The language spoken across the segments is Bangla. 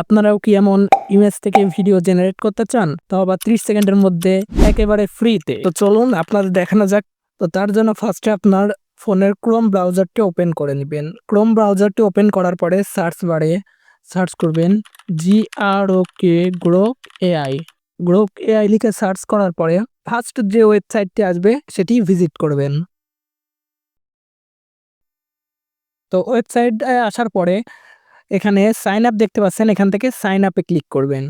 আপনারাও কি এমন ইমেজ থেকে ভিডিও জেনারেট করতে চান? তাও আবার ত্রিশ সেকেন্ডের মধ্যে একেবারে ফ্রিতে তো চলুন, আপনাদের দেখানো যাক। তো তার জন্য ফার্স্টে আপনার ফোনের ক্রোম ব্রাউজারটি ওপেন করে নেবেন। ক্রোম ব্রাউজারটি ওপেন করার পরে সার্চ বারে সার্চ করবেন G R O K Grok AI Grok AI লিখে সার্চ করার পরে ফার্স্ট যে ওয়েবসাইটটি আসবে, সেটি ভিজিট করবেন। তো ওয়েবসাইটে আসার পরে এখানে সাইন আপ দেখতে পাচ্ছেন, এখান থেকে সাইন আপে ক্লিক করবেন।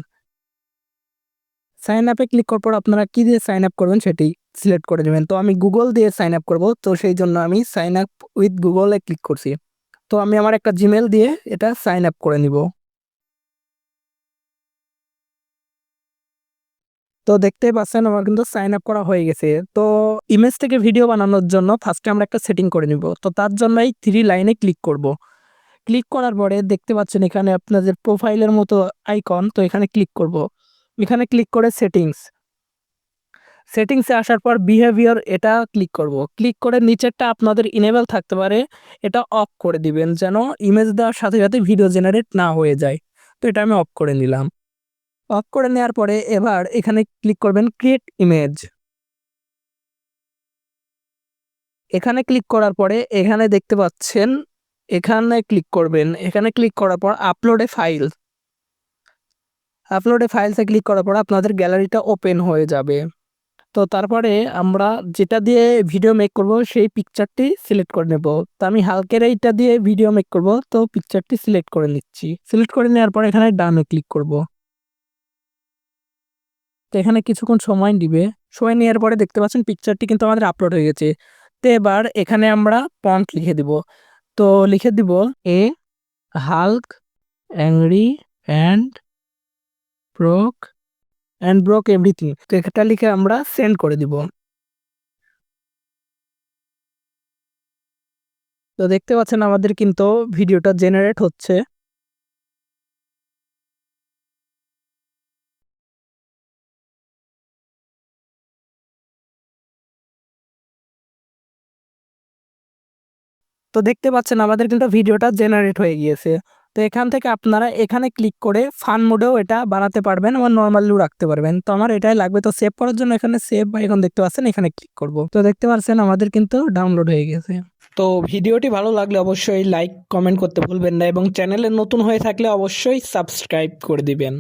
সাইন আপে ক্লিক করার পর আপনারা কী দিয়ে সাইন আপ করবেন সেটি সিলেক্ট করে দেবেন তো আমি গুগল দিয়ে সাইন আপ করব, তো সেই জন্য আমি সাইন আপ উইথ গুগলে ক্লিক করছি। তো আমি আমার একটা জিমেল দিয়ে এটা সাইন আপ করে নিব। তো দেখতেই পাচ্ছেন আমার কিন্তু সাইন আপ করা হয়ে গেছে। তো ইমেজ থেকে ভিডিও বানানোর জন্য ফার্স্টে আমরা একটা সেটিং করে নিব। তো তার জন্য এই থ্রি লাইনে ক্লিক করব। ক্লিক করার পরে দেখতে পাচ্ছেন এখানে আপনাদের প্রোফাইলের মতো আইকন তো এখানে ক্লিক করব। এখানে ক্লিক করে সেটিংস সেটিংসে আসার পর বিহেভিয়ার এটা ক্লিক করব। ক্লিক করে নিচেরটা আপনাদের ইনেবল থাকতে পারে। এটা অফ করে দিবেন যেন ইমেজ দেওয়ার সাথে সাথে ভিডিও জেনারেট না হয়ে যায়। তো এটা আমি অফ করে নিলাম। অফ করে নেওয়ার পরে এবার এখানে ক্লিক করবেন ক্রিয়েট ইমেজ এখানে ক্লিক করার পরে এখানে দেখতে পাচ্ছেন এখানে ক্লিক করবেন। এখানে ক্লিক করার পর আপলোডে ফাইল আপলোডে ফাইলসে ক্লিক করার পর আপনাদের গ্যালারিটা ওপেন হয়ে যাবে। তো তারপরে আমরা যেটা দিয়ে ভিডিও মেক করব, সেই পিকচারটি সিলেক্ট করে নেব। তো আমি হালকের এইটা দিয়ে ভিডিও মেক করব, তো পিকচারটি সিলেক্ট করে নিচ্ছি। সিলেক্ট করে নেওয়ার পর এখানে ডানে ক্লিক করব। তো এখানে কিছুক্ষণ সময় দিবে সময় নেওয়ার পরে দেখতে পাচ্ছেন পিকচারটি কিন্তু আমাদের আপলোড হয়ে গেছে। তো এবার এখানে আমরা পন্ট লিখে দিব। তো লিখে দিব a hulk angry and broke and broke everything তো এটা লিখে আমরা সেন্ড করে দিব। তো দেখতে পাচ্ছেন আমাদের কিন্তু ভিডিওটা জেনারেট হচ্ছে। তো দেখতে পাচ্ছেন আমাদের কিন্তু ভিডিওটা জেনারেট হয়ে গিয়েছে। তো এখান থেকে আপনারা এখানে ক্লিক করে ফান মোডেও এটা বানাতে পারবেন আমার নর্মালিও রাখতে পারবেন। তো আমার এটাই লাগবে। তো সেভ করার জন্য এখানে সেভ বা এখন দেখতে পাচ্ছেন, এখানে ক্লিক করব। তো দেখতে পাচ্ছেন আমাদের কিন্তু ডাউনলোড হয়ে গেছে। তো ভিডিওটি ভালো লাগলে অবশ্যই লাইক কমেন্ট করতে ভুলবেন না এবং চ্যানেলে নতুন হয়ে থাকলে অবশ্যই সাবস্ক্রাইব করে দিবেন।